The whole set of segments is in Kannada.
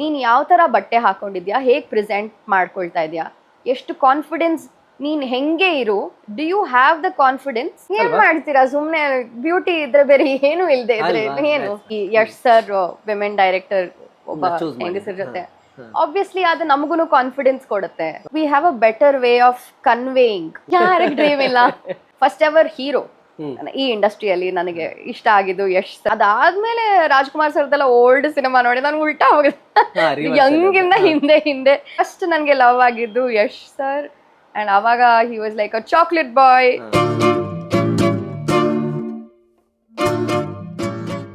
ನೀನ್ ಯಾವ ತರ ಬಟ್ಟೆ ಹಾಕೊಂಡಿದ್ಯಾ? ಹೇಗ್ ಪ್ರೆಸೆಂಟ್ ಮಾಡ್ಕೊಳ್ತಾ ಇದೆಯಾ? ಎಷ್ಟು ಕಾನ್ಫಿಡೆನ್ಸ್ ನೀನ್ ಹೆಂಗೆ ಇರು? Do you have the confidence ಏನ್ ಮಾಡ್ತೀರಾ? ಸುಮ್ನೆ ಬ್ಯೂಟಿ ಇದ್ರೆ ಬೇರೆ ಏನು ಇಲ್ದೆ ಇದ್ರೆ ಏನು? ಈ ಯಶ್ ಸರ್ ವಿಮೆನ್ ಡೈರೆಕ್ಟರ್ ಒಬ್ಬ ಹೆಂಗಸರ್ ಜೊತೆ. ಆಬ್ವಿಯಸ್ಲಿ ಅದು ನಮಗೂ ಕಾನ್ಫಿಡೆನ್ಸ್ ಕೊಡುತ್ತೆ. We have a better way of conveying ಯಾರಿಗೆ ಡ್ರೀಮ್ ಇಲ್ಲ? First ever hero. ಈ ಇಂಡಸ್ಟ್ರಿಯಲ್ಲಿ ನನಗೆ ಇಷ್ಟ ಆಗಿದ್ದು ಯಶ್. ಅದಾದ್ಮೇಲೆ ರಾಜ್ಕುಮಾರ್ ಸರ್ದೆಲ್ಲ ಓಲ್ಡ್ ಸಿನಿಮಾ ನೋಡಿ ನನ್ಗೆ ಉಲ್ಟಾ ಹೋಗುತ್ತೆ ಯಂಗ್ ಹಿಂದೆ ಹಿಂದೆ. ಫಸ್ಟ್ ನನಗೆ ಲವ್ ಆಗಿದ್ದು ಯಶ್ ಸರ್ ಅಂಡ್ ಅವಾಗ he was like a chocolate boy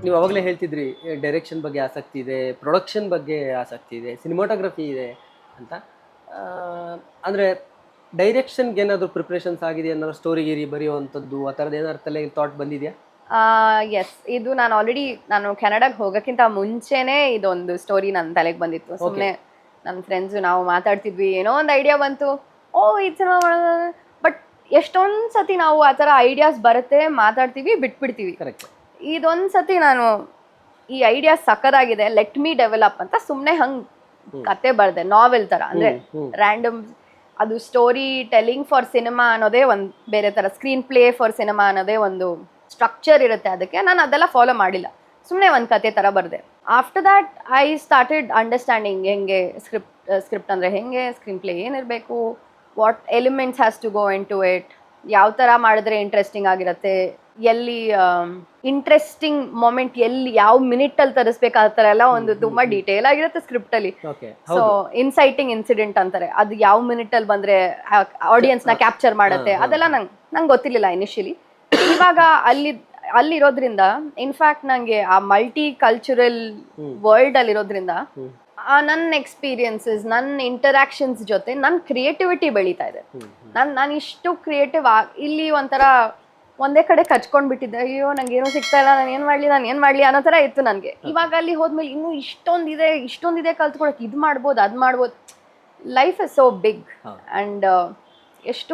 ನೀವು ಅವಾಗಲೇ ಹೇಳ್ತಿದ್ರಿ ಡೈರೆಕ್ಷನ್ ಬಗ್ಗೆ ಆಸಕ್ತಿ ಇದೆ ಪ್ರೊಡಕ್ಷನ್ ಬಗ್ಗೆ ಆಸಕ್ತಿ ಇದೆ ಸಿನಿಮಾಟೋಗ್ರಫಿ ಇದೆ ಅಂತ. ಅಂದ್ರೆ ಡೈರೆಕ್ಷನ್ಗೆ ಏನಾದರೂ ಪ್ರಿಪ್ರೇಷನ್ಸ್ ಆಗಿದೆ ಏನಾದ್ರು ಸ್ಟೋರಿ ಗೀರಿ ಬರೆಯುವಂಥದ್ದು ಆ ಥರದ್ದು ಏನಾದ್ರು ತಲೆ ಥಾಟ್ ಬಂದಿದೆಯಾ? ಎಸ್ ಇದು ನಾನು ಆಲ್ರೆಡಿ ನಾನು ಕೆನಡಾಗೆ ಹೋಗೋಕ್ಕಿಂತ ಮುಂಚೆನೆ ಇದೊಂದು ಸ್ಟೋರಿ ನನ್ನ ತಲೆಗೆ ಬಂದಿತ್ತು. ಸುಮ್ಮನೆ ನನ್ನ ಫ್ರೆಂಡ್ಸು ನಾವು ಮಾತಾಡ್ತಿದ್ವಿ. ಏನೋ ಒಂದು ಐಡಿಯಾ ಬಂತು. ಓ ಈ ಸಿನಿಮಾ ಬಟ್ ಎಷ್ಟೊಂದು ಸತಿ ನಾವು ಆ ಥರ ಐಡಿಯಾಸ್ ಬರುತ್ತೆ ಮಾತಾಡ್ತೀವಿ ಬಿಟ್ಬಿಡ್ತೀವಿ. ಇದೊಂದು ಸತಿ ನಾನು ಈ ಐಡಿಯಾ ಸಕ್ಕದಾಗಿದೆ ಲೆಟ್ ಮೀ ಡೆವಲಪ್ ಅಂತ ಸುಮ್ಮನೆ ಹಂಗೆ ಕತೆ ಬರ್ದೆ ನಾವೆಲ್ ಥರ ಅಂದರೆ. ರ್ಯಾಂಡಮ್ ಅದು ಸ್ಟೋರಿ ಟೆಲ್ಲಿಂಗ್ ಫಾರ್ ಸಿನಿಮಾ ಅನ್ನೋದೇ ಒಂದು ಬೇರೆ ಥರ ಸ್ಕ್ರೀನ್ ಪ್ಲೇ ಫಾರ್ ಸಿನಿಮಾ ಅನ್ನೋದೇ ಒಂದು ಸ್ಟ್ರಕ್ಚರ್ ಇರುತ್ತೆ ಅದಕ್ಕೆ. ನಾನು ಅದೆಲ್ಲ ಫಾಲೋ ಮಾಡಿಲ್ಲ. ಸುಮ್ಮನೆ ಒಂದು ಕತೆ ಥರ ಬರೆದೆ. After that I started understanding ಹೆಂಗೆ ಸ್ಕ್ರಿಪ್ಟ್ ಸ್ಕ್ರಿಪ್ಟ್ ಅಂದರೆ ಹೆಂಗೆ ಸ್ಕ್ರೀನ್ ಪ್ಲೇ ಏನಿರಬೇಕು what elements has to go into it ಯಾವ ಥರ ಮಾಡಿದ್ರೆ ಇಂಟ್ರೆಸ್ಟಿಂಗ್ ಆಗಿರುತ್ತೆ ಎಲ್ಲಿ ಇಂಟ್ರೆಸ್ಟಿಂಗ್ ಮೊಮೆಂಟ್ ಎಲ್ಲಿ ಯಾವ ಮಿನಿಟಲ್ಲಿ ತರಿಸ್ಬೇಕು ಆ ತರ ಎಲ್ಲ ಒಂದು ತುಂಬಾ ಡೀಟೇಲ್ ಆಗಿರುತ್ತೆ ಸ್ಕ್ರಿಪ್ಟ್ ಅಲ್ಲಿ. ಸೊ ಇನ್ಸೈಟಿಂಗ್ ಇನ್ಸಿಡೆಂಟ್ ಅಂತಾರೆ. ಅದು ಯಾವ ಮಿನಿಟ್ ಅಲ್ಲಿ ಬಂದ್ರೆ ಆಡಿಯನ್ಸ್ನ ಕ್ಯಾಪ್ಚರ್ ಮಾಡುತ್ತೆ. ಅದೆಲ್ಲ ನಂಗೆ ನಂಗೆ ಗೊತ್ತಿರ್ಲಿಲ್ಲ ಇನಿಷಿಯಲಿ ಇವಾಗ ಅಲ್ಲಿ ಅಲ್ಲಿರೋದ್ರಿಂದ ಇನ್ಫ್ಯಾಕ್ಟ್ ನಂಗೆ ಆ ಮಲ್ಟಿ ಕಲ್ಚರಲ್ ವರ್ಲ್ಡ್ ಅಲ್ಲಿರೋದ್ರಿಂದ ನನ್ನ ಎಕ್ಸ್ಪೀರಿಯನ್ಸಸ್ ನನ್ನ ಇಂಟರಾಕ್ಷನ್ಸ್ ಜೊತೆ ನನ್ನ ಕ್ರಿಯೇಟಿವಿಟಿ ಬೆಳೀತಾ ಇದೆ. ನಾನು ನಾನು ಇಷ್ಟು ಕ್ರಿಯೇಟಿವ್ ಇಲ್ಲಿ ಒಂಥರ ಒಂದೇ ಕಡೆ ಕಚ್ಕೊಂಡ್ ಬಿಟ್ಟಿದ್ದೆ ಅಯ್ಯೋ ನಂಗೆ ಏನೋ ಸಿಗ್ತಾ ಇಲ್ಲ ನಾನು ಏನ್ ಮಾಡ್ಲಿ ನಾನು ಏನ್ ಮಾಡ್ಲಿ ಅನ್ನೋ ತರ ಇತ್ತು ನನಗೆ. ಇವಾಗ ಅಲ್ಲಿ ಹೋದ್ಮೇಲೆ ಇನ್ನೂ ಇಷ್ಟೊಂದಿದೆ ಇಷ್ಟೊಂದಿದೆ ಕಲ್ತ್ಕೊಳಕ್ ಇದು ಮಾಡ್ಬೋದು ಅದು ಮಾಡ್ಬೋದು. Life is so big and ಎಷ್ಟು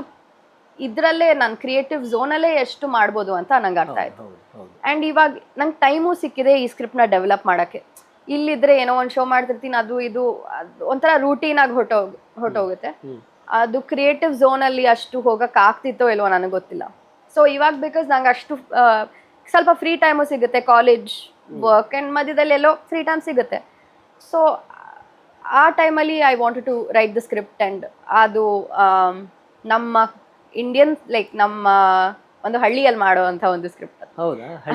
ಇದರಲ್ಲೇ ನಾನು ಕ್ರಿಯೇಟಿವ್ ಝೋನಲ್ಲೇ ಎಷ್ಟು ಮಾಡ್ಬೋದು ಅಂತ ನಂಗೆ ಅರ್ಥ ಆಯ್ತು. ಆ್ಯಂಡ್ ಇವಾಗ ನಂಗೆ ಟೈಮು ಸಿಕ್ಕಿದೆ ಈ ಸ್ಕ್ರಿಪ್ಟ್ನ ಡೆವಲಪ್ ಮಾಡೋಕ್ಕೆ. ಇಲ್ಲಿದ್ರೆ ಏನೋ ಒಂದು ಶೋ ಮಾಡ್ತಿರ್ತೀನಿ ಅದು ಇದು ಅದು ರೂಟೀನ್ ಆಗಿ ಹೊಟ್ಟೋಗಿ ಹೊಟ್ಟೋಗುತ್ತೆ. ಅದು ಕ್ರಿಯೇಟಿವ್ ಝೋನಲ್ಲಿ ಅಷ್ಟು ಹೋಗಕ್ಕೆ ಆಗ್ತಿತ್ತೋ ಇಲ್ವೋ ನನಗೆ ಗೊತ್ತಿಲ್ಲ. ಸೊ ಇವಾಗ ಬಿಕಾಸ್ ನಂಗೆ ಅಷ್ಟು ಸ್ವಲ್ಪ ಫ್ರೀ ಟೈಮು ಸಿಗುತ್ತೆ ಕಾಲೇಜ್ ವರ್ಕ್ ಆ್ಯಂಡ್ ಮಧ್ಯದಲ್ಲಿ ಎಲ್ಲೋ ಫ್ರೀ ಟೈಮ್ ಸಿಗುತ್ತೆ. ಸೊ ಆ ಟೈಮಲ್ಲಿ I want to write the script and ಅದು ನಮ್ಮ ಇಂಡಿಯನ್ ಲೈಕ್ ನಮ್ಮ ಒಂದು ಹಳ್ಳಿಯಲ್ಲಿ ಮಾಡುವಂಥ ಒಂದು ಸ್ಕ್ರಿಪ್ಟ್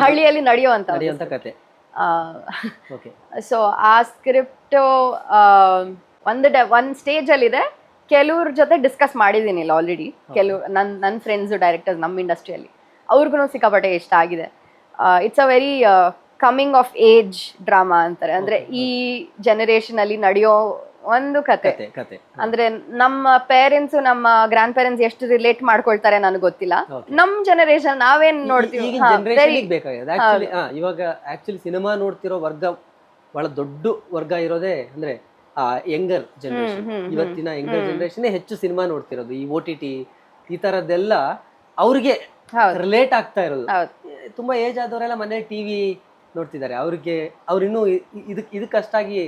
ಹಳ್ಳಿಯಲ್ಲಿ ನಡೆಯುವಂಥ ಕತೆ. ಸೊ ಆ ಸ್ಕ್ರಿಪ್ಟು ಒಂದು ಡ ಒಂದು ಸ್ಟೇಜಲ್ಲಿದೆ ಕೆಲವ್ರ ಜೊತೆ ಡಿಸ್ಕಸ್ ಮಾಡಿದ್ದೀನಿ ಇಲ್ಲ ಆಲ್ರೆಡಿ ಕೆಲವು ನನ್ನ ನನ್ನ ಫ್ರೆಂಡ್ಸ್ ಡೈರೆಕ್ಟರ್ಸ್ ನಮ್ಮ ಇಂಡಸ್ಟ್ರಿಯಲ್ಲಿ ಅವ್ರಿಗೂ ಸಿಕ್ಕಾಪಟ್ಟೆ ಇಷ್ಟ ಆಗಿದೆ. It's a very coming of age drama ಅಂತಾರೆ. ಅಂದ್ರೆ ಈ ಜನರೇಷನ್ ಅಲ್ಲಿ ನಡೆಯೋ ಒಂದು ಕತೆ. ಅಂದ್ರೆ ನಮ್ಮ ಪೇರೆಂಟ್ಸ್ ನಮ್ಮ ಗ್ರ್ಯಾಂಡ್ ಪೇರೆಂಟ್ಸ್ ಎಷ್ಟು ರಿಲೇಟ್ ಮಾಡ್ಕೊಳ್ತಾರೆ ನನಗೆ ಗೊತ್ತಿಲ್ಲ. ನಮ್ ಜನರೇಷನ್ ನಾವೇನ್ ನೋಡ್ತೀವಿ? ಇವಾಗ ಆಕ್ಚುಲಿ ಸಿನಿಮಾ ನೋಡ್ತಿರೋ ವರ್ಗ ಬಹಳ ದೊಡ್ಡ ವರ್ಗ ಇರೋದೇ ಅಂದ್ರೆ ಆ ಯಂಗರ್ ಜನರೇಷನ್ ಇವತ್ತಿನ ಯಂಗರ್ ಜನರೇಷನ್ ಹೆಚ್ಚು ಸಿನಿಮಾ ನೋಡ್ತಿರೋದು. ಈ ಓ ಟಿ ಟಿ ಈ ತರದ್ದೆಲ್ಲ ಅವ್ರಿಗೆ ರಿಲೇಟ್ ಆಗ್ತಾ ಇರೋದು. ತುಂಬಾ ಏಜ್ ಆದವರೆಲ್ಲ ಮನೆ ಟಿವಿ ನೋಡ್ತಿದ್ದಾರೆ. ಅವ್ರಿಗೆ ಅವ್ರಿನ್ನೂ ಇದಕ್ ಇದಕ್ಕಷ್ಟಾಗಿ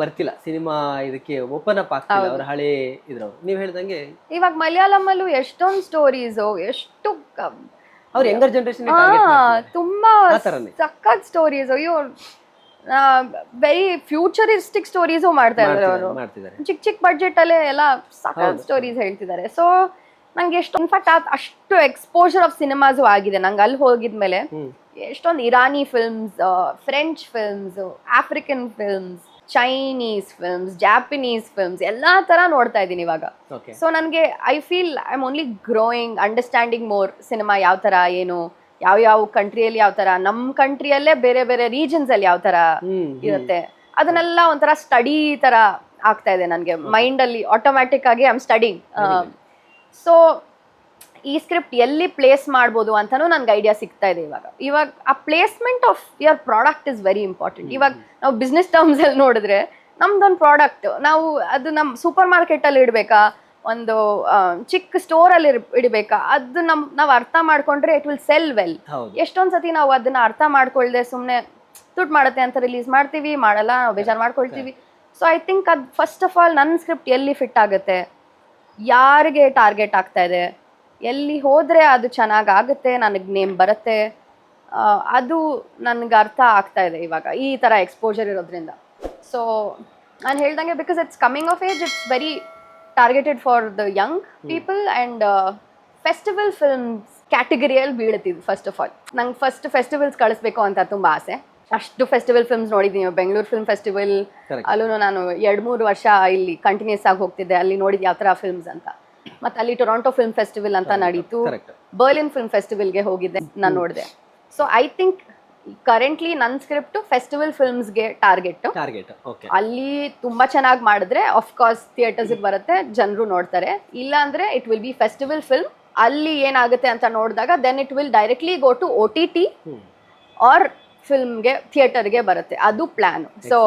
ಬರ್ತಿಲ್ಲ. ಸಿನಿಮಾ ಇದಕ್ಕೆ ಓಪನ್ ಅಪ್ ಆಗ್ತಿಲ್ಲ. ಅವ್ರ ಹಳೆ ಇದ್ರವ್ರು. ನೀವ್ ಹೇಳ್ದಂಗೆ ಇವಾಗ ಮಲಯಾಳಮಲ್ಲೂ ಎಷ್ಟೊಂದು ಸ್ಟೋರೀಸ್ ಎಷ್ಟು ಕಮ್ ಅವ್ರು ಯಂಗರ್ ಜನರೇಷನ್ ತುಂಬಾ. ಸಖತ್ ಸ್ಟೋರೀಸ್ ಅಯ್ಯೋ ವೆರಿ ಫ್ಯೂಚರಿಸ್ಟಿಕ್ ಸ್ಟೋರೀಸು ಮಾಡ್ತಾ ಇದ್ದಾರೆ ಅವರು. ಮಾಡ್ತಿದ್ದಾರೆ. ಚಿಕ್ಕ ಚಿಕ್ಕ ಬಜೆಟ್ ಅಲ್ಲೇ ಎಲ್ಲ ಸಾಕಷ್ಟು ಸ್ಟೋರೀಸ್ ಹೇಳ್ತಿದ್ದಾರೆ. ಸೊ ನಂಗೆ ಎಷ್ಟು ಇನ್ಫ್ಯಾಕ್ಟ್ ಅಷ್ಟು ಎಕ್ಸ್ಪೋಜರ್ ಆಫ್ ಸಿನಿಮಾಸು ಆಗಿದೆ. ನಂಗೆ ಅಲ್ಲಿ ಹೋಗಿದ್ಮೇಲೆ ಎಷ್ಟೊಂದು Irani films French films African films Chinese films Japanese films ಎಲ್ಲಾ ತರ ನೋಡ್ತಾ ಇದ್ದೀನಿ ಇವಾಗ. ಸೊ ನನಗೆ I feel I am only growing understanding more cinema ಯಾವ ತರ ಏನು ಯಾವ ಯಾವ ಕಂಟ್ರಿಯಲ್ಲಿ ಯಾವ ತರ ನಮ್ಮ ಕಂಟ್ರಿಯಲ್ಲೇ ಬೇರೆ ಬೇರೆ ರೀಜನ್ಸ್ ಅಲ್ಲಿ ಯಾವ ತರ ಇರುತ್ತೆ. ಅದನ್ನೆಲ್ಲ ಒಂಥರ ಸ್ಟಡಿ ತರ ಆಗ್ತಾ ಇದೆ ನನಗೆ. ಮೈಂಡಲ್ಲಿ ಆಟೋಮ್ಯಾಟಿಕ್ ಆಗಿ ಐ ಆಮ್ ಸ್ಟಡಿಂಗ್ ಸೊ ಈ ಸ್ಕ್ರಿಪ್ಟ್ ಎಲ್ಲಿ ಪ್ಲೇಸ್ ಮಾಡ್ಬೋದು ಅಂತಾನೂ ನನ್ಗೆ ಐಡಿಯಾ ಸಿಗ್ತಾ ಇದೆ ಇವಾಗ. ಇವಾಗ ಆ placement of your product is very important ಇವಾಗ ನಾವು ಬಿಸ್ನೆಸ್ ಟರ್ಮ್ಸ್ ಅಲ್ಲಿ ನೋಡಿದ್ರೆ ನಮ್ದೊಂದು ಪ್ರಾಡಕ್ಟ್ ನಾವು ಅದು ನಮ್ಮ ಸೂಪರ್ ಮಾರ್ಕೆಟಲ್ಲಿ ಇಡಬೇಕಾ? ಒಂದು ಚಿಕ್ಕ ಸ್ಟೋರ್ ಅಲ್ಲಿ ಇಡಬೇಕಾ? ಅದು ನಮ್ ನಾವು ಅರ್ಥ ಮಾಡ್ಕೊಂಡ್ರೆ ಇಟ್ ವಿಲ್ ಸೆಲ್ ವೆಲ್ ಎಷ್ಟೊಂದ್ ಸತಿ ನಾವು ಅದನ್ನ ಅರ್ಥ ಮಾಡ್ಕೊಳ್ದೆ ಸುಮ್ನೆ ದುಡ್ಡು ಮಾಡುತ್ತೆ ಅಂತ ರಿಲೀಸ್ ಮಾಡ್ತೀವಿ ಮಾಡಲ್ಲ ನಾವು ಬೇಜಾರು ಮಾಡ್ಕೊಳ್ತೀವಿ. ಸೊ ಐ ಥಿಂಕ್ ಅದು ಫಸ್ಟ್ ಆಫ್ ಆಲ್ ನನ್ನ ಸ್ಕ್ರಿಪ್ಟ್ ಎಲ್ಲಿ ಫಿಟ್ ಆಗುತ್ತೆ? ಯಾರಿಗೆ ಟಾರ್ಗೆಟ್ ಆಗ್ತಾ ಇದೆ? ಎಲ್ಲಿ ಹೋದ್ರೆ ಅದು ಚೆನ್ನಾಗಿ ಆಗುತ್ತೆ? ನನಗೆ ನೇಮ್ ಬರುತ್ತೆ? ಅದು ನನಗೆ ಅರ್ಥ ಆಗ್ತಾ ಇದೆ ಇವಾಗ ಈ ಥರ ಎಕ್ಸ್ಪೋಜರ್ ಇರೋದ್ರಿಂದ. ಸೊ ನಾನು ಹೇಳ್ದಂಗೆ because it's coming of age it's very targeted for the young people and festival films ಕ್ಯಾಟಗರಿಯಲ್ಲಿ ಬೀಳುತ್ತಿದ್ದು ಫಸ್ಟ್ ಆಫ್ ಆಲ್ ನಂಗೆ ಫಸ್ಟ್ ಫೆಸ್ಟಿವಲ್ಸ್ ಕಳಿಸ್ಬೇಕು ಅಂತ ತುಂಬ ಆಸೆ. ಅಷ್ಟು ಫೆಸ್ಟಿವಲ್ ಫಿಲ್ಮ್ಸ್ ನೋಡಿದ್ದೀನಿ. Bengaluru film festival. ಅಲ್ಲೂ ನಾನು ಎರಡು ಮೂರು ವರ್ಷ ಇಲ್ಲಿ ಕಂಟಿನ್ಯೂಸ್ ಆಗಿ ಹೋಗ್ತಿದ್ದೆ. ಅಲ್ಲಿ ನೋಡಿದ್ದು ಯಾವ ಥರ ಫಿಲ್ಮ್ಸ್ ಅಂತ. ಮತ್ತು ಅಲ್ಲಿ ಟೊರಾಂಟೊ ಫಿಲ್ಮ್ ಫೆಸ್ಟಿವಲ್ ಅಂತ ನಡೀತು. ಬರ್ಲಿನ್ ಫಿಲ್ಮ್ ಫೆಸ್ಟಿವಲ್ಗೆ ಹೋಗಿದ್ದೆ. ನಾನು ನೋಡಿದೆ. ಸೊ ಐ ಥಿಂಕ್ ಕರೆಂಟ್ಲಿ ನನ್ ಸ್ಕ್ರಿಪ್ಟ್ ಫೆಸ್ಟಿವಲ್ ಫಿಲ್ಮ್ಸ್ಗೆ ಟಾರ್ಗೆಟ್ ಟಾರ್ಗೆಟ್ ಓಕೆ ಅಲ್ಲಿ ತುಂಬಾ ಚೆನ್ನಾಗಿ ಮಾಡಿದ್ರೆ ಆಫ್ ಕೋರ್ಸ್ ಥಿಯೇಟರ್ಸ್ ಬರುತ್ತೆ ಜನರು ನೋಡ್ತಾರೆ. ಇಲ್ಲ ಅಂದ್ರೆ it will be festival film ಅಲ್ಲಿ ಏನಾಗುತ್ತೆ ಅಂತ ನೋಡಿದಾಗ then it will directly go to O T T or ಫಿಲ್ಮ್ಗೆ ಥಿಯೇಟರ್ಗೆ ಬರುತ್ತೆ. ಅದು ಪ್ಲಾನ್ ಸೊ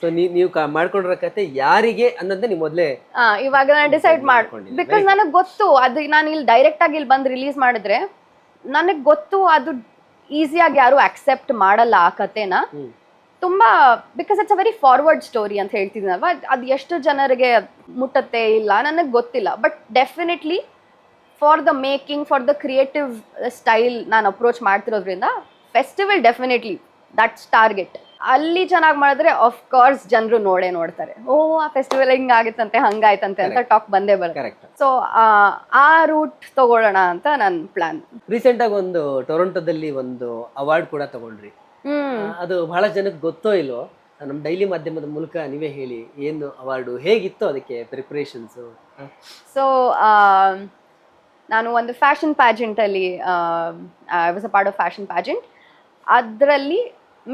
ಸೊ ನೀವು ಮಾಡ್ಕೊಂಡಿರೋ ಕತೆ ಯಾರಿಗೆ ಅನ್ನೋದನ್ನ ನೀವು ಮೊದಲೇ ಇವಾಗ ನಾನು ಡಿಸೈಡ್ ಮಾಡ್ಕೊಂಡು. ಬಿಕಾಸ್ ನನಗೆ ಗೊತ್ತು ಅದು ನಾನು ಇಲ್ಲಿ ಡೈರೆಕ್ಟ್ ಆಗಿ ಇಲ್ಲಿ ಬಂದು ರಿಲೀಸ್ ಮಾಡಿದ್ರೆ ನನಗೆ ಗೊತ್ತು ಅದು ಈಸಿಯಾಗಿ ಯಾರು ಅಕ್ಸೆಪ್ಟ್ ಮಾಡಲ್ಲ ಆ ಕಥೆನ ತುಂಬಾ because it's a very forward story ಅಂತ ಹೇಳ್ತಿದ್ದೀನಲ್ವಾ? ಅದು ಎಷ್ಟು ಜನರಿಗೆ ಮುಟ್ಟತ್ತೆ ಇಲ್ಲ ನನಗೆ ಗೊತ್ತಿಲ್ಲ. But definitely for the making for the creative style ನಾನು ಅಪ್ರೋಚ್ ಮಾಡ್ತಿರೋದ್ರಿಂದ ಫೆಸ್ಟಿವಲ್ ಡೆಫಿನೆಟ್ಲಿ ದಟ್ಸ್ ಟಾರ್ಗೆಟ್ ಅಲ್ಲಿ ಚೆನ್ನಾಗಿ ಮಾಡಿದ್ರೆ ಆಫ್ ಕೋರ್ಸ್ ಜನರು ನೋಡೇ ನೋಡ್ತಾರೆ. ಓ ಆ ಫೆಸ್ಟಿವಲ್ ಹಿಂಗಾಗಿತ್ತಂತೆ ಹಂಗಾಯ್ತಂತೆ ಅಂತ ಟಾಕ್ ಬಂದೇ ಬರುತ್ತೆ. ಕರೆಕ್ಟ್ ಸೊ ಆ ರೂಟ್ ತಗೊಳ್ಳೋಣ ಅಂತ ನನ್ನ ಪ್ಲಾನ್ ರೀಸೆಂಟ್ ಆಗಿ ಒಂದು ಟೊರೊಂಟೋದಲ್ಲಿ ಒಂದು ಅವಾರ್ಡ್ ಕೂಡ ತಗೊಂಡ್ರಿ. ಹ್ಮ್. ಅದು ಬಹಳ ಜನಕ್ಕೆ ಗೊತ್ತೋ ಇಲ್ವೋ? ನಮ್ಮ ಡೈಲಿ ಮಾಧ್ಯಮದ ಮೂಲಕ ನೀವೇ ಹೇಳಿ ಏನು ಅವಾರ್ಡು ಹೇಗಿತ್ತು ಅದಕ್ಕೆ ಪ್ರಿಪ್ರೇಷನ್ಸು ಸೊ ನಾನು ಒಂದು fashion ಪ್ಯಾಜೆಂಟಲ್ಲಿ I was a part of fashion pageant ಅದರಲ್ಲಿ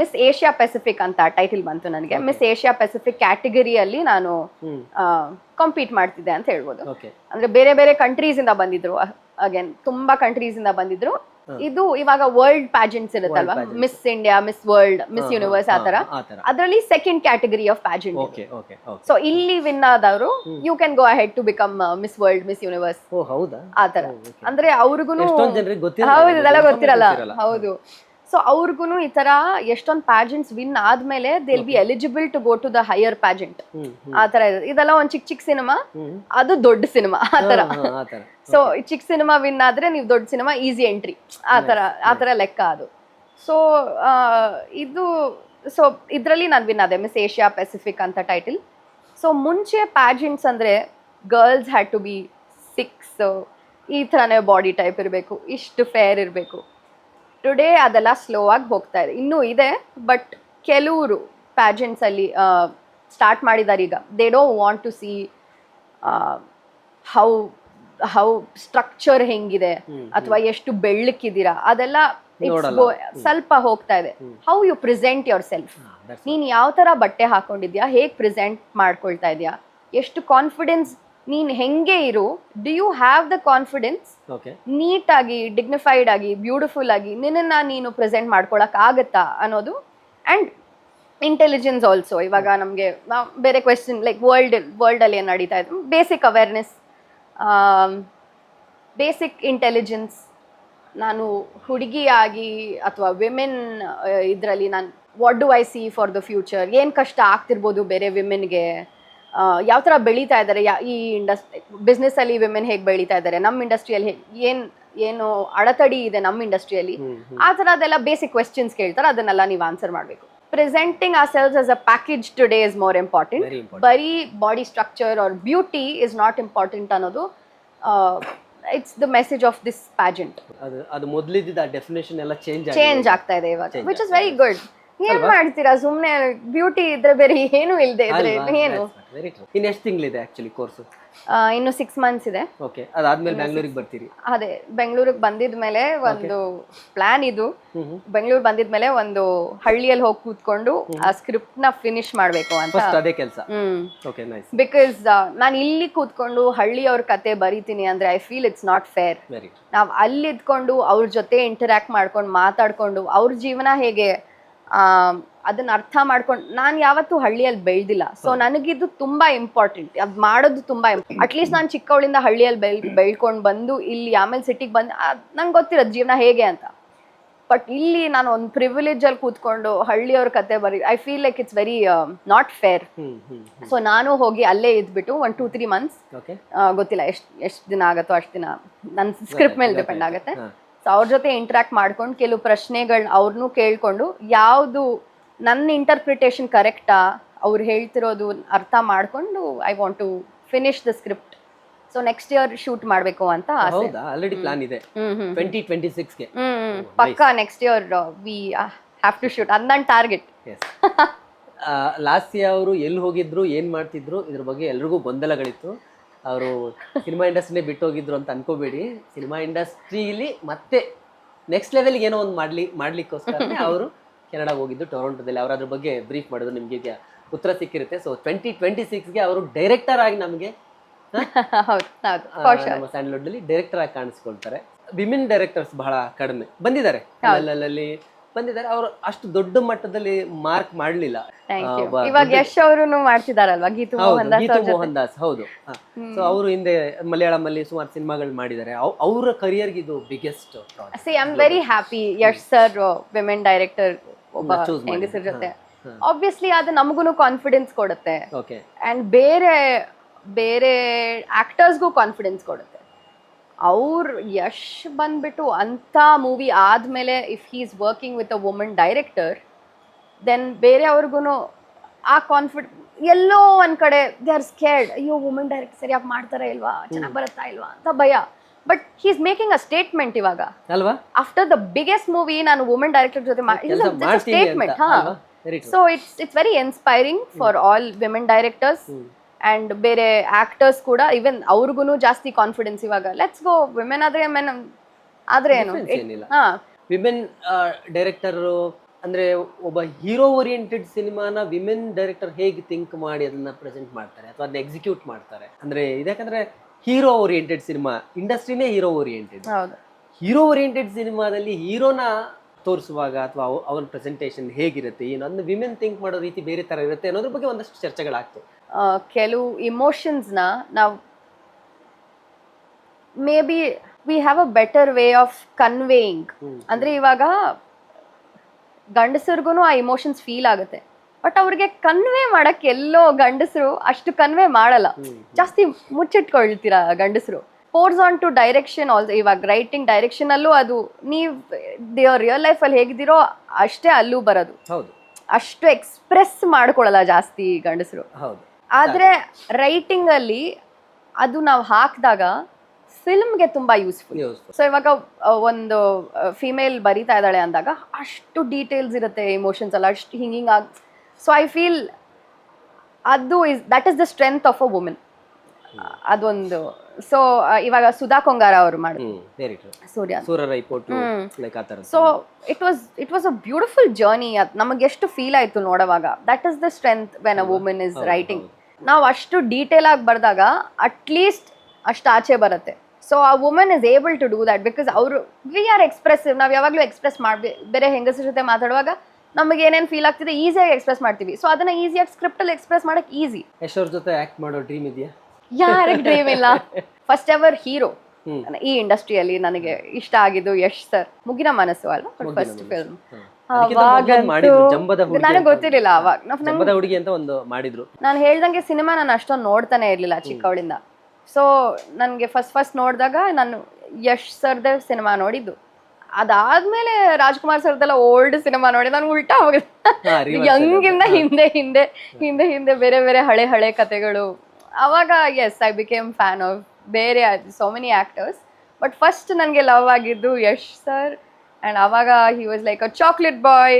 ಮಿಸ್ ಏಷ್ಯಾ ಪೆಸಿಫಿಕ್ ಅಂತ ಟೈಟಲ್ ಬಂತು ನನಗೆ. ಮಿಸ್ ಏಷ್ಯಾ ಪೆಸಿಫಿಕ್ ಕ್ಯಾಟಗರಿಯಲ್ಲಿ ನಾನು ಕಾಂಪೀಟ್ ಮಾಡ್ತಿದ್ದೆ ಅಂತ ಹೇಳ್ಬೋದು. ಅಂದ್ರೆ ಬೇರೆ ಬೇರೆ ಕಂಟ್ರೀಸ್ ಇಂದ ಬಂದಿದ್ರು. ಅಗೇನ್ ತುಂಬಾ ಕಂಟ್ರೀಸ್ ಇಂದ ಬಂದಿದ್ರು. ಇದು ಇವಾಗ ವರ್ಲ್ಡ್ ಪ್ಯಾಜೆಂಟ್ಸ್ ಇರುತ್ತಲ್ವಾ. Miss India Miss World Miss Universe ಆ ತರ ಅದರಲ್ಲಿ second category of pageant so ಇಲ್ಲಿ ವಿನ್ ಆದವರು you can go ahead to become Miss World Miss Universe ಆತರ ಹೌದಾ? ಆ ತರ ಅಂದ್ರೆ ಅವ್ರಿಗೂ ಹೌದು ಇದೆಲ್ಲ ಗೊತ್ತಿರಲ್ಲ. ಹೌದು. ಸೊ ಅವ್ರಿಗೂ ಈ ತರ ಎಷ್ಟೊಂದ್ ಪ್ಯಾಜೆಂಟ್ಸ್ ವಿನ್ ಆದ್ಮೇಲೆ they'll be eligible to go to the higher pageant ಆ ತರ ಇದೆ. ಇದೆಲ್ಲ ಒಂದ್ ಚಿಕ್ಕ ಚಿಕ್ಕ ಸಿನಿಮಾ ಅದು ದೊಡ್ಡ ಸಿನಿಮಾ ಆ ತರ ಸೊ ಚಿಕ್ಕ ಸಿನಿಮಾ ವಿನ್ ಆದ್ರೆ ನೀವು ದೊಡ್ಡ ಸಿನಿಮಾ ಈಸಿ ಎಂಟ್ರಿ ಆ ತರ ಆ ತರ ಲೆಕ್ಕ ಅದು. ಸೊ ಇದು ಸೊ ಇದರಲ್ಲಿ ನಾನು ವಿನ್ ಆದೆ ಮಿಸ್ ಏಷ್ಯಾ ಪೆಸಿಫಿಕ್ ಅಂತ ಟೈಟಲ್ ಸೊ ಮುಂಚೆ ಪ್ಯಾಜೆಂಟ್ಸ್ ಅಂದ್ರೆ girls had to be six ಈ ಥರನೇ ಬಾಡಿ ಟೈಪ್ ಇರಬೇಕು ಇಷ್ಟು ಫೇರ್ ಇರಬೇಕು. ಟುಡೇ ಅದೆಲ್ಲ ಸ್ಲೋ ಆಗಿ ಹೋಗ್ತಾ ಇದೆ. ಇನ್ನೂ ಇದೆ ಬಟ್ ಕೆಲವರು ಪ್ಯಾಜೆಂಟ್ಸಲ್ಲಿ ಸ್ಟಾರ್ಟ್ ಮಾಡಿದ್ದಾರೆ ಈಗ. They don't want to see how how structure ಹೆಂಗಿದೆ ಅಥವಾ ಎಷ್ಟು ಬೆಳ್ಳಕ್ಕಿದ್ದೀರಾ? ಅದೆಲ್ಲ. ಸ್ವಲ್ಪ ಹೋಗ್ತಾ ಇದೆ. How you present yourself ನೀನ್ ಯಾವ ಥರ ಬಟ್ಟೆ ಹಾಕೊಂಡಿದ್ಯಾ? ಹೇಗೆ ಪ್ರೆಸೆಂಟ್ ಮಾಡ್ಕೊಳ್ತಾ ಇದೆಯಾ? ಎಷ್ಟು ಕಾನ್ಫಿಡೆನ್ಸ್ ನೀನು ಹೆಂಗೆ ಇರು do you have the confidence okay ನೀಟಾಗಿ ಡಿಗ್ನಿಫೈಡ್ ಆಗಿ ಬ್ಯೂಟಿಫುಲ್ ಆಗಿ ನಿನ್ನ ನೀನು ಪ್ರೆಸೆಂಟ್ ಮಾಡ್ಕೊಳಕ್ ಆಗತ್ತಾ ಅನ್ನೋದು ಅಂಡ್ ಇಂಟೆಲಿಜೆನ್ಸ್ ಆಲ್ಸೋ ಇವಾಗ ನಮಗೆ ಬೇರೆ ಕ್ವೆಶನ್ ಲೈಕ್ ವರ್ಲ್ಡ್ ವರ್ಲ್ಡಲ್ಲಿ ಏನು ನಡೀತಾ ಇದೆ ಬೇಸಿಕ್ ಅವೇರ್ನೆಸ್ ಬೇಸಿಕ್ ಇಂಟೆಲಿಜೆನ್ಸ್ ನಾನು ಹುಡುಗಿಯಾಗಿ ಅಥವಾ ವಿಮೆನ್ ಇದರಲ್ಲಿ ನಾನು what do I see for the future ಏನು ಕಷ್ಟ ಆಗ್ತಿರ್ಬೋದು ಬೇರೆ ವಿಮೆನ್ಗೆ ಯಾವ ಥರ ಬೆಳೀತಾ ಇದ್ದಾರೆ? ಯಾ ಈ ಇಂಡಸ್ಟ್ರಿ ಬಿಸ್ನೆಸ್ಸಲ್ಲಿ ವಿಮೆನ್ ಹೇಗೆ ಬೆಳೀತಾ ಇದ್ದಾರೆ? ನಮ್ಮ ಇಂಡಸ್ಟ್ರಿಯಲ್ಲಿ ಏನು ಏನು ಅಡತಡಿ ಇದೆ ನಮ್ಮ ಇಂಡಸ್ಟ್ರಿಯಲ್ಲಿ ಆ ಥರ ಅದೆಲ್ಲ ಬೇಸಿಕ್ ಕ್ವೆಶ್ಚನ್ಸ್ ಕೇಳ್ತಾರೆ ಅದನ್ನೆಲ್ಲ ನೀವು ಆನ್ಸರ್ ಮಾಡಬೇಕು. Presenting ourselves as a package today is more important ಬರೀ body structure or beauty is not important ಅನ್ನೋದು it's the message of this pageant ಅದು ಮೊದಲಿದ್ದ ಡೆಫಿನೇಷನ್ ಎಲ್ಲ ಚೇಂಜ್ ಚೇಂಜ್ ಆಗ್ತಾ ಇದೆ ಇವಾಗ ವಿಚ್ ಇಸ್ ವೆರಿ ಗುಡ್ ಏನ್ ಮಾಡ್ತೀರಾ? ಸುಮ್ನೆ ಬ್ಯೂಟಿ ಇದ್ರೆ ಬೇರೆ ಏನು ಇಲ್ಲದೆ ಇದ್ರೆ ಏನು? ವೆರಿ ಟ್ರೂ ಇನ್ನು ಎಷ್ಟು ತಿಂಗಳಿದೆ ಆಕ್ಚುಲಿ ಕೋರ್ಸ್ ಇನ್ನು ಸಿಕ್ಸ್ ಮಂತ್ಸ್ ಇದೆ. ಓಕೆ ಅದಾದ್ಮೇಲೆ ಬೆಂಗಳೂರಿಗೆ ಬರ್ತೀರಿ. ಅದೇ ಬೆಂಗಳೂರಿಗೆ ಬಂದಿದ್ಮೇಲೆ ಒಂದು ಪ್ಲಾನ್ ಇದು. ಬೆಂಗಳೂರು ಬಂದಿದ್ಮೇಲೆ ಒಂದು ಹಳ್ಳಿಯಲ್ಲಿ ಹೋಗಿ ಕೂತ್ಕೊಂಡು ಆ ಸ್ಕ್ರಿಪ್ಟ್ನ ಫಿನಿಶ್ ಮಾಡ್ಬೇಕು ಅಂತ. ಅದೇ ಕೆಲಸ. ಓಕೆ ನೈಸ್ ಬಿಕಾಸ್ ನಾನು ಇಲ್ಲಿ ಕೂತ್ಕೊಂಡು ಹಳ್ಳಿಯವ್ರ ಕತೆ ಬರೀತೀನಿ ಅಂದ್ರೆ I feel it's not fair ನಾವು ಅಲ್ಲಿ ಇದ್ಕೊಂಡು ಅವ್ರ ಜೊತೆ ಇಂಟರಾಕ್ಟ್ ಮಾಡ್ಕೊಂಡು ಮಾತಾಡ್ಕೊಂಡು ಅವ್ರ ಜೀವನ ಹೇಗೆ ಅದನ್ನ ಅರ್ಥ ಮಾಡ್ಕೊಂಡು ನಾನು ಯಾವತ್ತೂ ಹಳ್ಳಿಯಲ್ಲಿ ಬೆಳೆದಿಲ್ಲ. ಸೊ ನನಗಿದು ತುಂಬಾ ಇಂಪಾರ್ಟೆಂಟ್ ಅದು ಮಾಡೋದು ತುಂಬಾ ಅಟ್ಲೀಸ್ಟ್ ನಾನು ಚಿಕ್ಕವಳಿಂದ ಹಳ್ಳಿಯಲ್ಲಿ ಬೆಳ್ ಬೆಳ್ಕೊಂಡು ಬಂದು ಇಲ್ಲಿ ಆಮೇಲೆ ಸಿಟಿಗೆ ಬಂದು ನಂಗೆ ಗೊತ್ತಿರೋದು ಜೀವನ ಹೇಗೆ ಅಂತ. ಬಟ್ ಇಲ್ಲಿ ನಾನು ಒಂದು ಪ್ರಿವಿಲೇಜ್ ಅಲ್ಲಿ ಕೂತ್ಕೊಂಡು ಹಳ್ಳಿಯವ್ರ ಕತೆ ಬರೀ I feel like it's very not fair so ನಾನು ಹೋಗಿ ಅಲ್ಲೇ ಇದ್ಬಿಟ್ಟು ಒನ್ ಟೂ ತ್ರೀ ಮಂತ್ಸ್ ಗೊತ್ತಿಲ್ಲ ಎಷ್ಟು ಎಷ್ಟು ದಿನ ಆಗತ್ತೋ ಅಷ್ಟು ದಿನ ನನ್ನ ಸ್ಕ್ರಿಪ್ಟ್ ಮೇಲೆ ಡಿಪೆಂಡ್ ಆಗುತ್ತೆ. ಸೊ ಅವ್ರ ಜೊತೆ ಇಂಟ್ರಾಕ್ಟ್ ಮಾಡ್ಕೊಂಡು ಕೆಲವು ಪ್ರಶ್ನೆಗಳನ್ನ ಅವ್ರನ್ನೂ ಕೇಳ್ಕೊಂಡು ಯಾವುದು ನನ್ನ ಇಂಟರ್ಪ್ರಿಟೇಷನ್ ಕರೆಕ್ಟಾ ಅವ್ರು ಹೇಳ್ತಿರೋದು ಅರ್ಥ ಮಾಡ್ಕೊಂಡು I want to finish the script so next year shoot ಮಾಡಬೇಕು ಅಂತ ಆಸೆ. ಹೌದಾ? ಆಲ್ರೆಡಿ ಪ್ಲಾನ್ ಇದೆ. ಟ್ವೆಂಟಿ ಟ್ವೆಂಟಿ ಸಿಕ್ಸ್ಗೆ ಹ್ಮ್ ಹ್ಮ್. ಪಕ್ಕಾ next year we have to shoot ಅದು ನನ್ನ ಟಾರ್ಗೆಟ್ ಇಯರ್ ಅವರು ಎಲ್ಲಿ ಹೋಗಿದ್ರು ಏನ್ ಮಾಡ್ತಿದ್ರು ಇದ್ರ ಬಗ್ಗೆ ಎಲ್ರಿಗೂ ಗೊಂದಲಗಳಿತ್ತು. ಅವರು ಸಿನಿಮಾ ಇಂಡಸ್ಟ್ರಿನೇ ಬಿಟ್ಟು ಹೋಗಿದ್ರು ಅಂತ ಅನ್ಕೋಬೇಡಿ. ಸಿನಿಮಾ ಇಂಡಸ್ಟ್ರಿಲಿ ಮತ್ತೆ ನೆಕ್ಸ್ಟ್ ಲೆವೆಲ್ಗೆ ಏನೋ ಒಂದು ಮಾಡ್ಲಿ ಮಾಡ್ಲಿಕ್ಕೋಸ್ಕರ ಅವರು ಕೆನಡಾಗೆ ಹೋಗಿದ್ದು ಟೊರೊಂಟೋದಲ್ಲಿ. ಅವ್ರ ಅದ್ರ ಬಗ್ಗೆ ಬ್ರೀಫ್ ಮಾಡಿದ್ರು ನಿಮ್ಗೆ ಈಗ ಉತ್ತರ ಸಿಕ್ಕಿರುತ್ತೆ. ಸೊ ಟ್ವೆಂಟಿ ಟ್ವೆಂಟಿ ಸಿಕ್ಸ್ಗೆ ಅವರು ಡೈರೆಕ್ಟರ್ ಆಗಿ ನಮಗೆ ನಮ್ಮ ಸ್ಯಾಂಡ್ಲ್ವುಡ್ ಅಲ್ಲಿ ಡೈರೆಕ್ಟರ್ ಆಗಿ ಕಾಣಿಸ್ಕೊಳ್ತಾರೆ. ವಿಮೆನ್ ಡೈರೆಕ್ಟರ್ಸ್ ಬಹಳ ಕಡಿಮೆ ಬಂದಿದ್ದಾರೆ. ಅಲ್ಲಲ್ಲಿ ಬಂದಿದ್ದಾರೆ. ಅವರು ಅಷ್ಟು ದೊಡ್ಡ ಮಟ್ಟದಲ್ಲಿ ಮಾರ್ಕ್ ಮಾಡಲಿಲ್ಲ. ಇವಾಗ ಯಶ್ ಅವರು ಮಾಡ್ತಿದಾರಲ್ವಾ? ಗೀತು ಮೋಹನ್ ದಾಸ್ ಹೌದು. ಸೊ ಅವರು ಹಿಂದೆ ಮಲಯಾಳಂ ಅಲ್ಲಿ ಸುಮಾರು ಸಿನಿಮಾಗಳು ಮಾಡಿದ್ದಾರೆ. ಅವ್- ಅವರ ಕರಿಯರ್ಗೆ ಇದು biggest see I am very happy Yash sir women director ಒಬ್ಬ ಹೆಂಗಸರ ಜೊತೆ. ಆಬ್ವಿಯಸ್ಲಿ ಅದು ನಮಗೂ ಕಾನ್ಫಿಡೆನ್ಸ್ ಕೊಡುತ್ತೆ. ಓಕೆ ಅಂಡ್ ಬೇರೆ ಬೇರೆ ಆಕ್ಟರ್ಸ್ಗೂ ಕಾನ್ಫಿಡೆನ್ಸ್ ಕೊಡುತ್ತೆ. ಅವ್ರ ಯಶ್ ಬಂದ್ಬಿಟ್ಟು ಅಂಥ ಮೂವಿ ಆದಮೇಲೆ if he is working with a woman director then ಬೇರೆ ಅವ್ರಿಗೂ ಆ ಕಾನ್ಫಿಡ್ ಎಲ್ಲೋ ಒಂದು ಕಡೆ ದೇ ಆರ್ ಸ್ಕೇರ್ಡ್ ಅಯ್ಯೋ ವುಮೆನ್ ಡೈರೆಕ್ಟ್ ಸರಿಯಾಗಿ ಮಾಡ್ತಾರಾ ಇಲ್ವಾ? ಚೆನ್ನಾಗಿ ಬರುತ್ತಾ ಇಲ್ವಾ? ಅಂತ ಭಯ. But he is making a statement ಇವಾಗ. ಅಲ್ವಾ? ಆಫ್ಟರ್ ದ ಬಿಗ್ಗೆಸ್ಟ್ ಮೂವಿ ನಾನು ವುಮೆನ್ ಡೈರೆಕ್ಟರ್ ಜೊತೆ ಸ್ಟೇಟ್ಮೆಂಟ್ ಹಾ. So it's it's very inspiring for all women directors and ಬೇರೆ ಆಕ್ಟರ್ಸ್ ಕೂಡ ಇವನ್ ಅವ್ರಿಗೂ ಜಾಸ್ತಿ ಕಾನ್ಫಿಡೆನ್ಸ್ ಇವಾಗ. ಲೆಟ್ಸ್ ಗೋ ವಿಮೆನ್ ಆದ್ರೆ ಮೆನ್ ಆದ್ರೆ ಏನು? ಹಾ. ವಿಮೆನ್ ಡೈರೆಕ್ಟರ್ ಅಂದ್ರೆ ಒಬ್ಬ ಹೀರೋ ಓರಿಯೆಂಟೆಡ್ ಸಿನಿಮಾನ ವಿಮೆನ್ ಡೈರೆಕ್ಟರ್ ಹೇಗೆ ಥಿಂಕ್ ಮಾಡಿ ಅದನ್ನ ಪ್ರೆಸೆಂಟ್ ಮಾಡ್ತಾರೆ ಅಥವಾ ಅದನ್ನ ಎಕ್ಸಿಕ್ಯೂಟ್ ಮಾಡ್ತಾರೆ? ಅಂದ್ರೆ ಇದಕ್ಕಂದ್ರೆ ಹೀರೋ ಓರಿಯೆಂಟೆಡ್ ಸಿನಿಮಾ ಇಂಡಸ್ಟ್ರಿನೇ ಹೀರೋ ಓರಿಯೆಂಟೆಡ್ ಹೌದು. ಹೀರೋ ಓರಿಯೆಂಟೆಡ್ ಸಿನಿಮಾದಲ್ಲಿ ಹೀರೋನ ತೋರಿಸುವಾಗ ಅಥವಾ ಅವ್ರ ಪ್ರೆಸೆಂಟೇಷನ್ ಹೇಗಿರುತ್ತೆ ಏನು ಅಂದ್ರೆ ವಿಮೆನ್ ಥಿಂಕ್ ಮಾಡೋ ರೀತಿ ಬೇರೆ ತರ ಇರುತ್ತೆ ಅನ್ನೋದ್ರ ಬಗ್ಗೆ ಒಂದಷ್ಟು ಚರ್ಚೆಗಳಾಗ್ತವೆ. ಕೆಲವು ಇಮೋಷನ್ಸ್ನ ನಾವು maybe we have a better way of conveying. ಅಂದ್ರೆ ಇವಾಗ ಗಂಡಸರಿಗೂ ಆ ಇಮೋಷನ್ಸ್ ಫೀಲ್ ಆಗುತ್ತೆ. ಬಟ್ ಅವ್ರಿಗೆ ಕನ್ವೆ ಮಾಡಕ್ಕೆ ಎಲ್ಲೋ ಗಂಡಸರು ಅಷ್ಟು ಕನ್ವೆ ಮಾಡಲ್ಲ. ಜಾಸ್ತಿ ಮುಚ್ಚಿಟ್ಕೊಳ್ತೀರಾ ಗಂಡಸರು? Force on to direction also ಇವಾಗ ರೈಟಿಂಗ್ ಡೈರೆಕ್ಷನ್ ಅಲ್ಲೂ ಅದು ನೀವು ರಿಯಲ್ ಲೈಫ್ ಅಲ್ಲಿ ಹೇಗಿದ್ದೀರೋ ಅಷ್ಟೇ ಅಲ್ಲೂ ಬರೋದು. ಹೌದು. ಅಷ್ಟು ಎಕ್ಸ್ಪ್ರೆಸ್ ಮಾಡ್ಕೊಳ್ಳಲ್ಲ ಜಾಸ್ತಿ ಗಂಡಸರು. ಹೌದು. ಆದ್ರೆ ರೈಟಿಂಗ್ ಅಲ್ಲಿ ಅದು ನಾವು ಹಾಕಿದಾಗ ಫಿಲ್ಮ್ಗೆ ತುಂಬಾ ಯೂಸ್ಫುಲ್. ಸೊ ಇವಾಗ ಒಂದು ಫಿಮೇಲ್ ಬರಿತಾ ಇದ್ದಾಳೆ ಅಂದಾಗ ಅಷ್ಟು ಡೀಟೇಲ್ಸ್ ಇರುತ್ತೆ ಇಮೋಷನ್ಸ್ ಎಲ್ಲ ಅಷ್ಟು ಹಿಂಗಿಂಗ್ ಆಗಿ ಸೊ ಐ ಫೀಲ್ ಅದು is that is the strength of a women ಅದೊಂದು. ಸೊ ಇವಾಗ ಸುಧಾ ಕೊಂಗಾರ ಅವರು ಮಾಡಿದ್ರು Suriya. So it was it was a beautiful journey ಅದು ನಮಗೆ ಎಷ್ಟು ಫೀಲ್ ಆಯ್ತು ನೋಡುವಾಗ. That is the strength when a women is writing ನಾವು ಅಷ್ಟು ಡೀಟೇಲ್ ಆಗಿ ಬರೆದಾಗ ಅಟ್ಲೀಸ್ಟ್ ಅಷ್ಟು ಆಚೆ ಬರುತ್ತೆ. ಸೊ ಆ women is able to do that because ಅವರು ವಿ ಆರ್ ಎಕ್ಸ್ಪ್ರೆಸಿವ್ ನಾವು ಯಾವಾಗಲೂ ಎಕ್ಸ್ಪ್ರೆಸ್ ಮಾಡಬೇಕು ಬೇರೆ ಹೆಂಗಸರ ಜೊತೆ ಮಾತಾಡುವಾಗ ನಮಗೆ ಏನೇನು ಫೀಲ್ ಆಗ್ತಿದೆ ಈಸಿಯಾಗಿ ಎಕ್ಸ್ಪ್ರೆಸ್ ಮಾಡ್ತೀವಿ. ಸೊ ಅದನ್ನ ಈಸಿಯಾಗಿ ಸ್ಕ್ರಿಪ್ಟಲ್ಲಿ ಎಕ್ಸ್ಪ್ರೆಸ್ ಮಾಡೋಕ್ಕೆ ಈಸಿ ಅವ್ರ ಜೊತೆ ಆಕ್ಟ್ ಮಾಡೋ ಡ್ರೀಮ್ ಇದೆಯಾ? ಯಾರಿಗೆ ಡ್ರೀಮ್ ಇಲ್ಲ? ಫಸ್ಟ್ ಎವರ್ ಹೀರೋ ಈ ಇಂಡಸ್ಟ್ರಿಯಲ್ಲಿ ನನಗೆ ಇಷ್ಟ ಆಗಿದ್ದು ಯಶ್ ಸರ್. ಮುಗಿನ ಮನಸ್ಸು ಅಲ್ವಾ? ಫಸ್ಟ್ ಫಿಲ್ಮ್ ನನಗೆ ಗೊತ್ತಿರ್ಲಿಲ್ಲ ಅವಾಗ. ಹುಡುಗಿ ಅಂತ ಒಂದು ಮಾಡಿದ್ರು. ನಾನು ಹೇಳ್ದಂಗೆ ಸಿನಿಮಾ ನಾನು ಅಷ್ಟೊಂದು ನೋಡ್ತಾನೆ ಇರ್ಲಿಲ್ಲ ಚಿಕ್ಕವಳಿಂದ. ಸೊ ನನಗೆ ಫಸ್ಟ್ ಫಸ್ಟ್ ನೋಡಿದಾಗ ನಾನು ಯಶ್ ಸರ್ದೇ ಸಿನಿಮಾ ನೋಡಿದ್ದು. ಅದಾದ್ಮೇಲೆ ರಾಜ್ಕುಮಾರ್ ಸರ್ದೆಲ್ಲ ಓಲ್ಡ್ ಸಿನಿಮಾ ನೋಡಿ ನಾನು ಉಲ್ಟಾ ಹೋಗುತ್ತೆ ಯಂಗಿಂದ ಹಿಂದೆ ಹಿಂದೆ ಹಿಂದೆ ಹಿಂದೆ ಬೇರೆ ಬೇರೆ ಹಳೆ ಹಳೆ ಕತೆಗಳು. ಅವಾಗ yes I became fan of ಬೇರೆ so many actors but first ನನಗೆ ಲವ್ ಆಗಿದ್ದು ಯಶ್ ಸರ್ ಅಂಡ್ ಅವಾಗ he was like a chocolate boy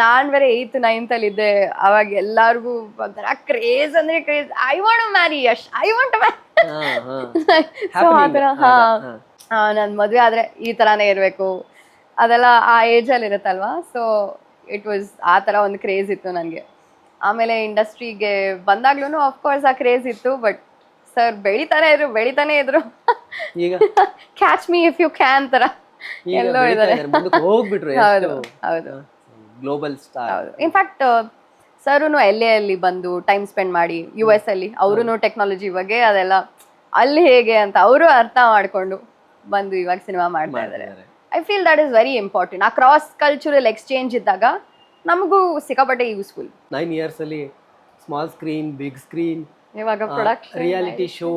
ನಾನು ಬೇರೆ ಏಯ್ತ್ ನೈನ್ತಲ್ಲಿ ಇದ್ದೆ. ಅವಾಗ ಎಲ್ಲರಿಗೂ ಒಂಥರ ಕ್ರೇಜ್ ಅಂದ್ರೆ craze I want marry Yash. I want ಹಾ, ಹಾ. ಸೊ ಆ Happening ಥರ ಹಾ. ಹಾ. ನನ್ನ ಮದುವೆ ಆದ್ರೆ ಈ ತರಾನೇ ಇರಬೇಕು. ಅದೆಲ್ಲ ಆ ಏಜ್ ಅಲ್ಲಿ ಇರುತ್ತಲ್ವಾ ಸೊ ಇಟ್ ವಾಸ್ ಆ ಥರ ಒಂದು ಕ್ರೇಜ್ ಇತ್ತು ನನಗೆ. ಆಮೇಲೆ ಇಂಡಸ್ಟ್ರಿಗೆ ಬಂದಾಗ್ಲೂ ಅಫ್ಕೋರ್ಸ್ ಆ ಕ್ರೇಜ್ ಇತ್ತು ಬಟ್ ಸರ್ ಬೆಳಿತಾನೆ ಇದ್ರು ಬೆಳಿತಾನೆ ಇದ್ರು. ಈಗ? Catch me if you can ತರ ಎಲ್ಲೋ ಇದ್ದಾರೆ. ಹೋಗ್ಬಿಟ್ರು ಹೌದು ಹೌದು. ಗ್ಲೋಬಲ್ ಸ್ಟಾರ್ ಇನ್ಫ್ಯಾಕ್ಟ್ ಸರ್ನು ಎಲ್ ಅಲ್ಲಿ ಬಂದು ಟೈಮ್ ಸ್ಪೆಂಡ್ ಮಾಡಿ ಯು ಎಸ್ ಅಲ್ಲಿ ಅವರು ಟೆಕ್ನಾಲಜಿ ಬಗ್ಗೆ ಅದೆಲ್ಲ ಅಲ್ಲಿ ಹೇಗೆ ಅಂತ ಅವರು ಅರ್ಥ ಮಾಡ್ಕೊಂಡು ಬಂದು ಇವಾಗ ಸಿನಿಮಾ ಮಾಡ್ತಾ ಇದ್ದಾರೆ. I feel that is very important ಆ ಕ್ರಾಸ್ ಕಲ್ಚರಲ್ ಎಕ್ಸ್ಚೇಂಜ್ ಇದ್ದಾಗ ನಮಗೂ ಸಿಕ್ಕಾಪಟ್ಟೆ ಯೂಸ್ಫುಲ್ ನೈನ್ ಇಯರ್ಸ್ ಅಲ್ಲಿ ಸ್ಮಾಲ್ ಸ್ಕ್ರೀನ್ ಬಿಗ್ ಸ್ಕ್ರೀನ್ ಇವಾಗ ಪ್ರೊಡಕ್ಷನ್ ರಿಯಾಲಿಟಿ ಶೋ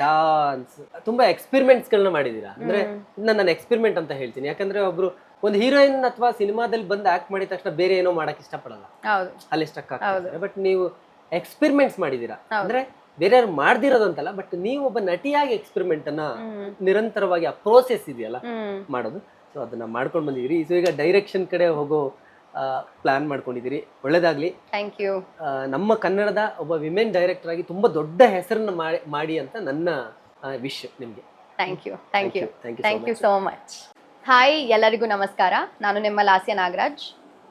ಡಾನ್ಸ್ ತುಂಬಾ ಎಕ್ಸ್ಪೆರಿಮೆಂಟ್ಸ್ ಗಳನ್ನ ಮಾಡಿದೀರಾ ಅಂದ್ರೆ ನಾನು ಎಕ್ಸ್ಪೆರಿಮೆಂಟ್ ಅಂತ ಹೇಳ್ತೀನಿ. ಯಾಕಂದ್ರೆ ಒಬ್ರು ಒಂದು ಹೀರೋಯಿನ್ ಅಥವಾ ಸಿನಿಮಾದಲ್ಲಿ ಬಂದು ಆಕ್ಟ್ ಮಾಡಿದ ತಕ್ಷಣ ಬೇರೆ ಏನೋ ಮಾಡಕ್ ಇಷ್ಟಪಡಲ್ಲ. ಅಲ್ಲಿ ಸ್ಟಕ್ ಆಗ್ತಾರೆ ಬಟ್ ನೀವು ಎಕ್ಸ್ಪೆರಿಮೆಂಟ್ಸ್ ಮಾಡಿದೀರಾ ಅಂದ್ರೆ ಬೇರೆ ಯಾರು ಮಾಡ್ದಿರೋದು ಅಂತಲ್ಲ ಬಟ್ ನೀವು ಒಬ್ಬ ನಟಿಯಾಗಿ ಎಕ್ಸ್ಪೆರಿಮೆಂಟ್ ಅನ್ನ ನಿರಂತರವಾಗಿ ಆ ಪ್ರೋಸೆಸ್ ಇದೆಯಲ್ಲ ಮಾಡೋದು. ಸೊ ಅದನ್ನ ಮಾಡ್ಕೊಂಡು ಬಂದಿದ್ದೀರಿ. ಸೊ ಈಗ ಡೈರೆಕ್ಷನ್ ಕಡೆ ಹೋಗೋ ಪ್ಲಾನ್ ಮಾಡ್ಕೊಂಡಿದ್ದೀರಿ. ಒಳ್ಳೇದಾಗ್ಲಿ. ಥ್ಯಾಂಕ್ ಯು ನಮ್ಮ ಕನ್ನಡದ ಒಬ್ಬ ವಿಮೆನ್ ಡೈರೆಕ್ಟರ್ ಆಗಿ ತುಂಬಾ ದೊಡ್ಡ ಹೆಸರನ್ನ ಮಾಡಿ ಮಾಡಿ ಅಂತ ನನ್ನ ವಿಶ್ ನಿಮ್ಗೆ. Thank you thank you thank you thank you so much hi ಎಲ್ಲರಿಗೂ ನಮಸ್ಕಾರ. ನಾನು ನಿಮ್ಮ ಲಾಸ್ಯ ನಾಗರಾಜ್.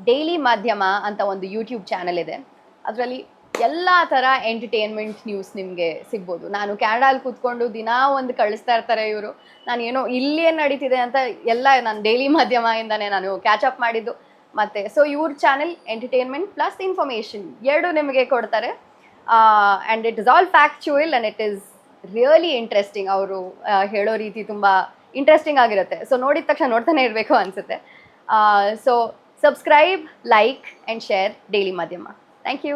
ಡೈಲಿ ಮಾಧ್ಯಮ ಅಂತ ಒಂದು ಯೂಟ್ಯೂಬ್ ಚಾನಲ್ ಇದೆ. ಅದರಲ್ಲಿ ಎಲ್ಲ ಥರ ಎಂಟರ್ಟೈನ್ಮೆಂಟ್ ನ್ಯೂಸ್ ನಿಮಗೆ ಸಿಗ್ಬೋದು. ನಾನು ಕ್ಯಾನಡಾಲ್ ಕೂತ್ಕೊಂಡು ದಿನಾ ಒಂದು ಕಳಿಸ್ತಾ ಇರ್ತಾರೆ ಇವರು. ನಾನು ಏನೋ ಇಲ್ಲಿ ಏನು ನಡೀತಿದೆ ಅಂತ ಎಲ್ಲ ನಾನು ಡೈಲಿ ಮಾಧ್ಯಮದಿಂದನೇ ನಾನು ಕ್ಯಾಚ್ ಅಪ್ ಮಾಡಿದ್ದು. ಮತ್ತು ಸೊ ಇವ್ರ ಚಾನೆಲ್ ಎಂಟರ್ಟೈನ್ಮೆಂಟ್ ಪ್ಲಸ್ ಇನ್ಫಾರ್ಮೇಶನ್ ಎರಡು ನಿಮಗೆ ಕೊಡ್ತಾರೆ. And it is all factual and it is really interesting ಅವರು ಹೇಳೋ ರೀತಿ ತುಂಬ ಇಂಟ್ರೆಸ್ಟಿಂಗ್ ಆಗಿರುತ್ತೆ. ಸೊ ನೋಡಿದ ತಕ್ಷಣ ನೋಡ್ತಾನೆ ಇರಬೇಕು ಅನಿಸುತ್ತೆ. So subscribe like and share daily ಮಾಧ್ಯಮ ಥ್ಯಾಂಕ್ ಯು